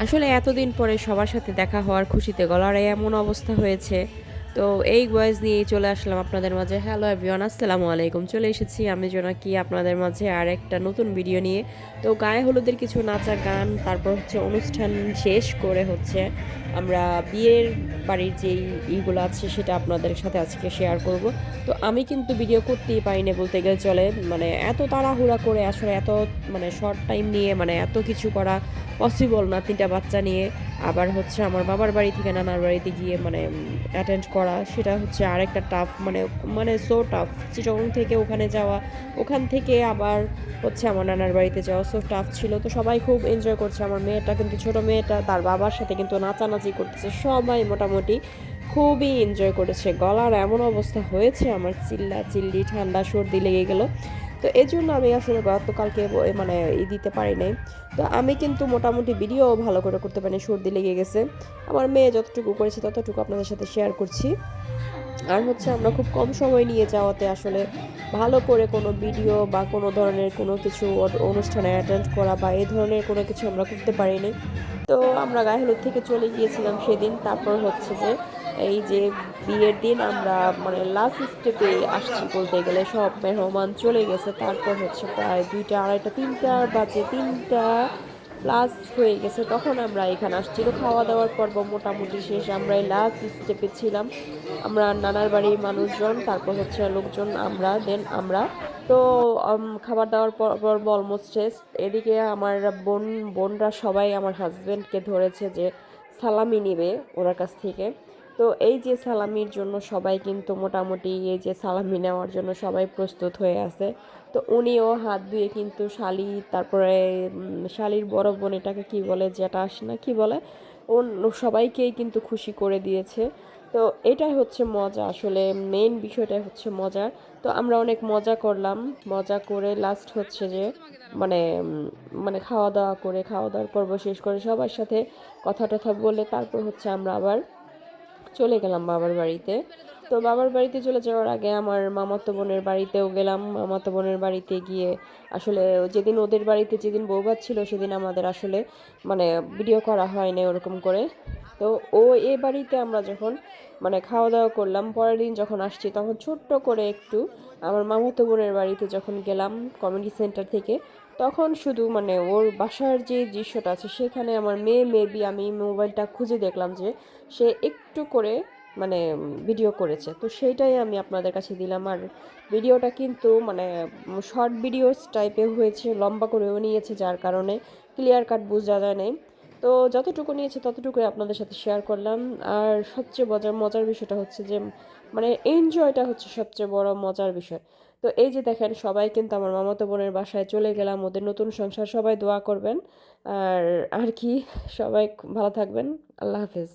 আসলে এতদিন পরে সবার সাথে দেখা হওয়ার খুশিতে গলার এমন অবস্থা হয়েছে। তো এই ভয়েস নিয়েই চলে আসলাম আপনাদের মাঝে। হ্যালো এভরিওয়ান আসসালামু আলাইকুম। চলে এসেছি আমি জোনাকি আপনাদের মাঝে আর একটা নতুন ভিডিও নিয়ে। তো গায়ে হলুদের কিছু নাচা গান, তারপর হচ্ছে অনুষ্ঠান শেষ করে হচ্ছে আমরা বিয়ের বাড়ির যেই ইগুলো আছে সেটা আপনাদের সাথে আজকে শেয়ার করব। তো আমি কিন্তু ভিডিও করতেই পারিনি বলতে গেলে চলে। মানে এত তাড়াহুড়া করে আসলে এত মানে শর্ট টাইম নিয়ে মানে এত কিছু করা পসিবল না তিনটা বাচ্চা নিয়ে। আবার হচ্ছে আমার বাবার বাড়ি থেকে নানার বাড়িতে গিয়ে মানে অ্যাটেন্ড করা, সেটা হচ্ছে আরেকটা টাফ মানে মানে সো টাফ চিটং থেকে ওখানে যাওয়া, ওখান থেকে আবার হচ্ছে আমার নানার বাড়িতে যাওয়া সো টাফ ছিল। তো সবাই খুব এনজয় করছে। আমার মেয়েটা কিন্তু ছোট মেয়েটা, তার বাবার সাথে কিন্তু নাচানাচি করতেছে। সবাই মোটামুটি খুবই এনজয় করেছে। গলার এমন অবস্থা হয়েছে, আমার চিল্লা চিল্লি ঠান্ডা সর্দি লেগে গেল। তো এই জন্য আমি আসলে গতকালকে মানে ই দিতে পারি নাই। তো আমি কিন্তু মোটামুটি ভিডিও ভালো করে করতে পারিনি সর্দি লেগে গেছে। আমার মেয়ে যতটুকু করেছে ততটুকু আপনাদের সাথে শেয়ার করছি। আর হচ্ছে আমরা খুব কম সময় নিয়ে যাওয়াতে আসলে ভালো করে কোনো ভিডিও বা কোনো ধরনের কোনো কিছু অনুষ্ঠানে অ্যাটেন্ড করা বা এই ধরনের কোনো কিছু আমরা করতে পারিনি। তো আমরা গায়ে হলুদ থেকে চলে গিয়েছিলাম সেদিন, তারপর হচ্ছে যে এই যে বিয়ের দিন আমরা মানে লাস্ট স্টেপে আসছি বলতে গেলে, সব মেহমান চলে গেছে। তারপর হচ্ছে প্রায় দুইটা, আড়াইটা, তিনটা বাজে তিনটা প্লাস হয়ে গেছে। তখন আমরা এখানে আসছি। তো খাওয়া দাওয়ার পর্ব মোটামুটি শেষ। আমরা এই লাস্ট স্টেপে ছিলাম। আমরা নানার বাড়ির মানুষজন, তারপর হচ্ছে লোকজন, আমরা দেন আমরা। তো খাবার দাওয়ার পর, পর্ব অলমোস্ট শেষ। এদিকে আমার বোন, বোনরা সবাই আমার হাজব্যান্ডকে ধরেছে যে সালামি নেবে ওনার কাছ থেকে। তো এই যে সালামির জন্য সবাই কিন্তু মোটামুটি এই যে সালামি নেওয়ার জন্য সবাই প্রস্তুত হয়ে আছে। তো উনিও হাত ধুয়ে কিন্তু শালি, তারপরে শালির বড় বোন এটাকে কি বলে যেটা আসে না কি বলে ও সবাইকেই কিন্তু খুশি করে দিয়েছে। তো এটাই হচ্ছে মজা, আসলে মেন বিষয়টাই হচ্ছে মজা তো আমরা অনেক মজা করলাম, মজা করে লাস্ট হচ্ছে যে মানে মানে খাওয়া দাওয়া করে, খাওয়া দাওয়ার পর্ব শেষ করে সবার সাথে কথা টথা বলে তারপর হচ্ছে আমরা আবার চলে গেলাম বাবার বাড়িতে। তো বাবার বাড়িতে চলে যাওয়ার আগে আমার মামাতো বোনের বাড়িতেও গেলাম। মামাতো বোনের বাড়িতে গিয়ে আসলে যেদিন ওদের বাড়িতে যেদিন বৌভাত ছিল সেদিন আমাদের আসলে মানে ভিডিও করা হয়নি ওরকম করে। তো ও এ বাড়িতে আমরা যখন মানে খাওয়া দাওয়া করলাম, পরের দিন যখন আসছি তখন ছোট্ট করে একটু আমার মামাতো বোনের বাড়িতে যখন গেলাম কমিউনিটি সেন্টার থেকে তখন শুধু মানে ওর বাসার যে দৃশ্যটা আছে, সেখানে আমার মেয়ে মেবি আমি মোবাইলটা খুঁজে দেখলাম যে সে একটু করে মানে ভিডিও করেছে। তো সেইটাই আমি আপনাদের কাছে দিলাম। আর ভিডিওটা কিন্তু মানে শর্ট ভিডিওস টাইপে হয়েছে, লম্বা করেও নিয়েছে, যার কারণে ক্লিয়ার কাট বোঝা যায় নাই। তো যতটুকু নিয়েছে ততটুকুই আপনাদের সাথে শেয়ার করলাম। আর সবচেয়ে মজার মজার বিষয়টা হচ্ছে যে মানে এনজয়টা হচ্ছে সবচেয়ে বড় মজার বিষয়। তো এই যে দেখেন, সবাই কিন্তু আমার মামাতো বোনের বাসায় চলে গেলাম, ওদের নতুন সংসার, সবাই দোয়া করবেন। আর আর কি, সবাই ভালো থাকবেন, আল্লাহ হাফেজ।